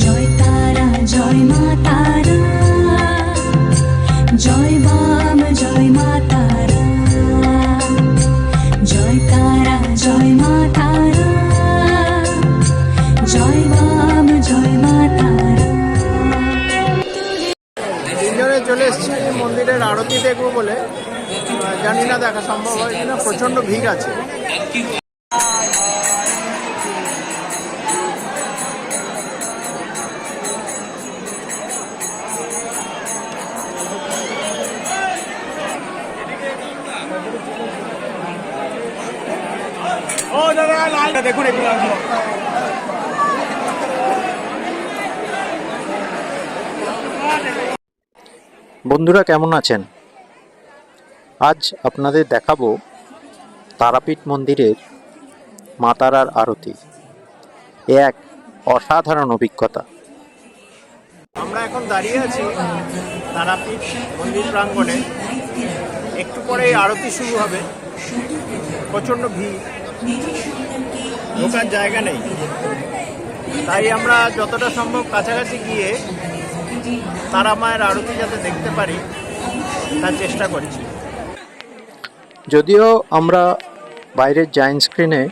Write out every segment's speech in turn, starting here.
জয় তারা, জয় জয় বাম, জয় মা জয় তারা, জয় মা জয় বাম, জয় মা তারা। তিনজনে চলে এসেছি মন্দিরের আরতি দেখব বলে। জানি না দেখা সম্ভব হয় কিনা, প্রচণ্ড ভিড় আছে। দেখুন একটু বন্ধুরা কেমন আছেন? আজ আপনাদের দেখাবো তারাপীঠ মন্দিরের মাতারার আরতি। এ এক অসাধারণ অভিজ্ঞতা। আমরা এখন দাঁড়িয়ে আছি তারাপীঠ মন্দির প্রাঙ্গণে। একটু পরে আরতি শুরু হবে। প্রচণ্ড ভিড়। ঢোকার জায়গা নেই। তাই আমরা যতটা সম্ভব কাছাকাছি গিয়ে তারা মায়ের আরতি যাতে দেখতে পারি তার চেষ্টা করছি। যদিও আমরা বাইরের জাইন্ট স্ক্রিনে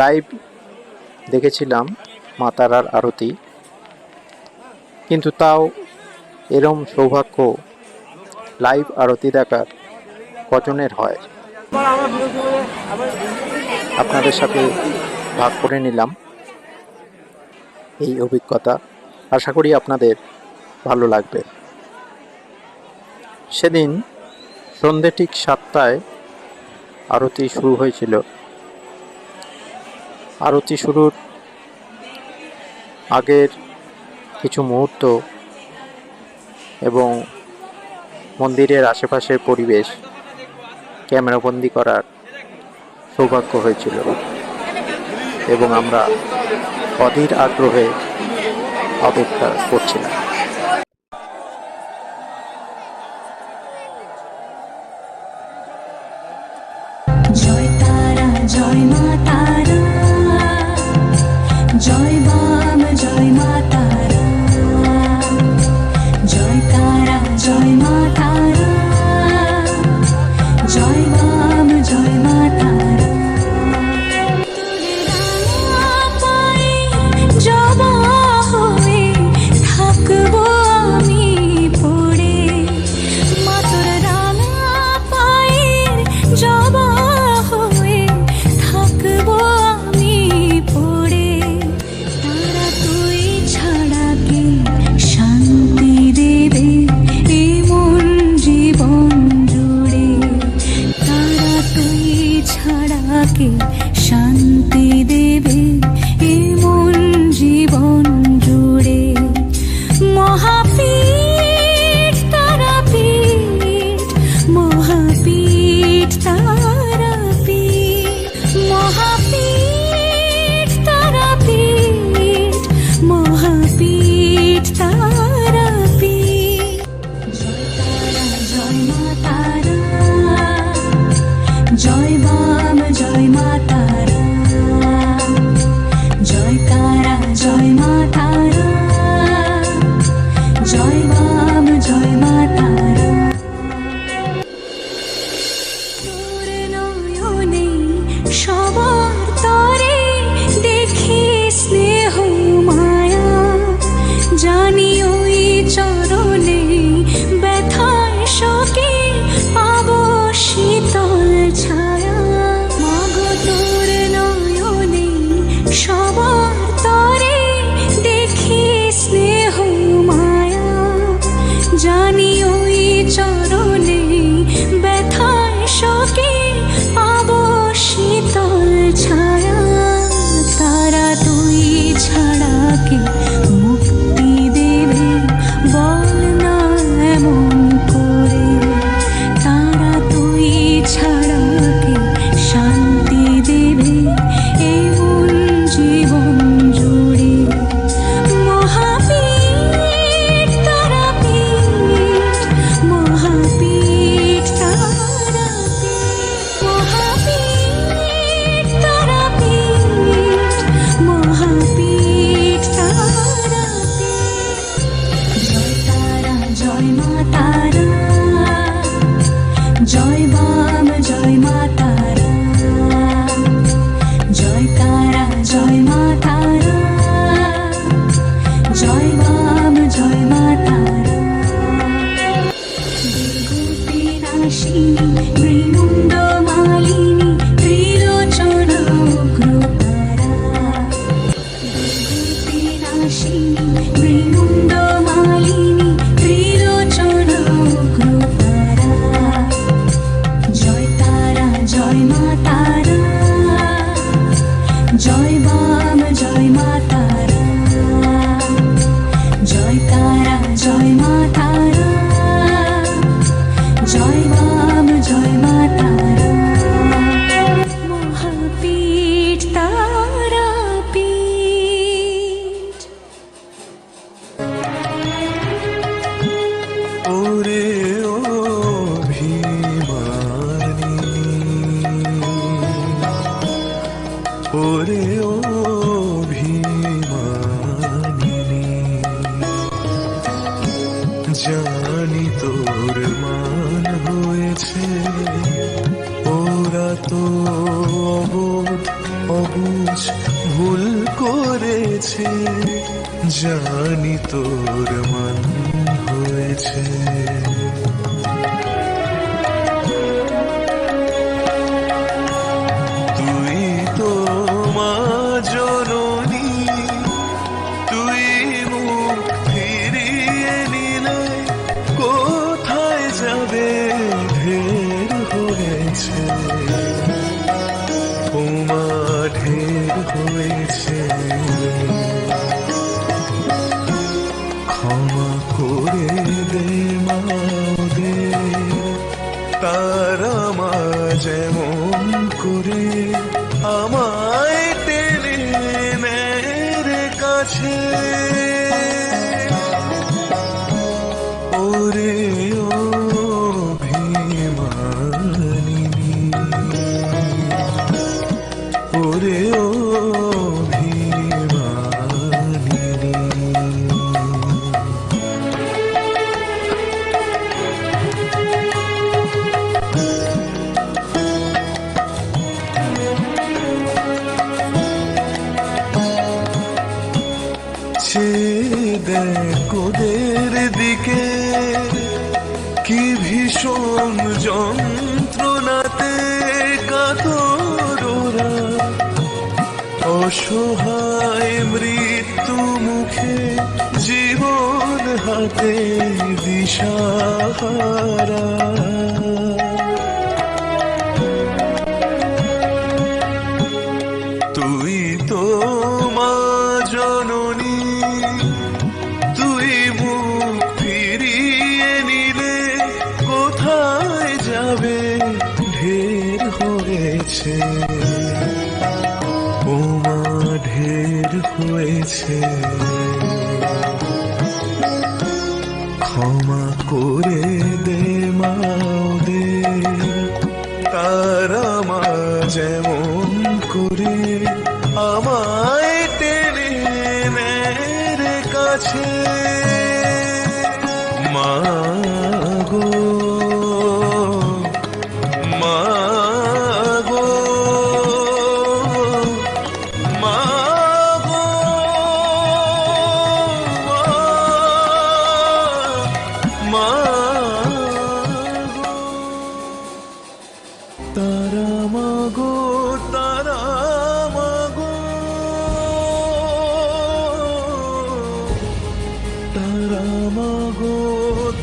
লাইভ দেখেছিলাম মা তারার আরতি কিন্তু তাও এরম সৌভাগ্য লাইভ আরতি দেখার কজনের হয়। আপনাদের সাথে ভাগ করে নিলাম এই অভিজ্ঞতা। আশা করি আপনাদের ভালো লাগবে। সেদিন সন্ধে ঠিক সাতটায় আরতি শুরু হয়েছিল। আরতি শুরুর আগের কিছু মুহূর্ত এবং মন্দিরের আশেপাশের পরিবেশ, ক্যামেরাবন্দি করার সৌভাগ্য হয়েছিল। এবং আমরা অধীর আগ্রহে অপেক্ষা করছিলাম। না জয় মা তারা তোর মান হয়েছে। ওরা তো অবোধ অবুঝ ভুল করেছে। জানি তোর মান হয়েছে। যেমন করে আমায় টেনে নেয় কাছে। ওরে ও ভীমানিনী ওরে ও ওদের দিকে কি ভীষণ যন্ত্রণাতে কাতরা অসহায় মৃত্যু মুখে জীবন হাতে দিশাহারা। ক্ষমা করে দে ওদের। তারা মা যেমন করে আমায় টেনে কাছে।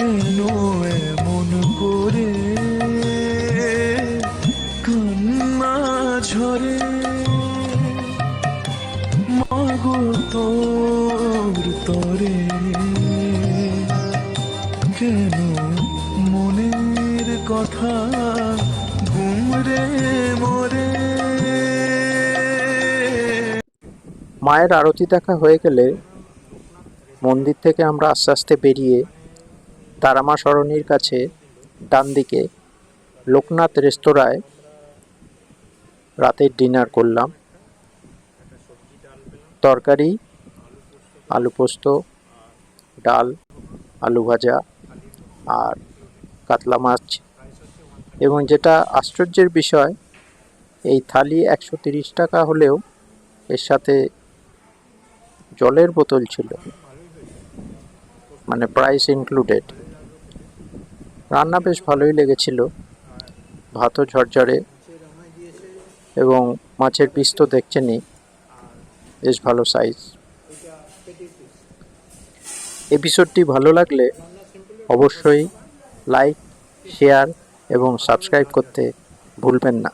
কেন এমন করে? কান্না ঝরে মাগো তোর তরে। কেন মনের কথা ঘুমরে মরে? মায়ের আরতি দেখা হয়ে গেলে মন্দির থেকে আমরা আস্তে আস্তে বেরিয়ে তারামা সরণির কাছে ডান দিকে লোকনাথ রেস্তোরাঁয় রাতের ডিনার করলাম। তরকারি, আলু পোস্ত, ডাল, আলু ভাজা আর কাতলা মাছ এবং যেটা আশ্চর্যের বিষয়, এই থালি একশো তিরিশ টাকা হলেও এর সাথে জলের বোতল ছিল। মানে প্রাইস ইনক্লুডেড রান্না বেশ ভালোই লেগেছিল। ভাতও ঝরঝরে এবং মাছের পিস তো দেখছেনই, বেশ ভালো সাইজ এপিসোডটি ভালো লাগলে অবশ্যই লাইক শেয়ার এবং সাবস্ক্রাইব করতে ভুলবেন না।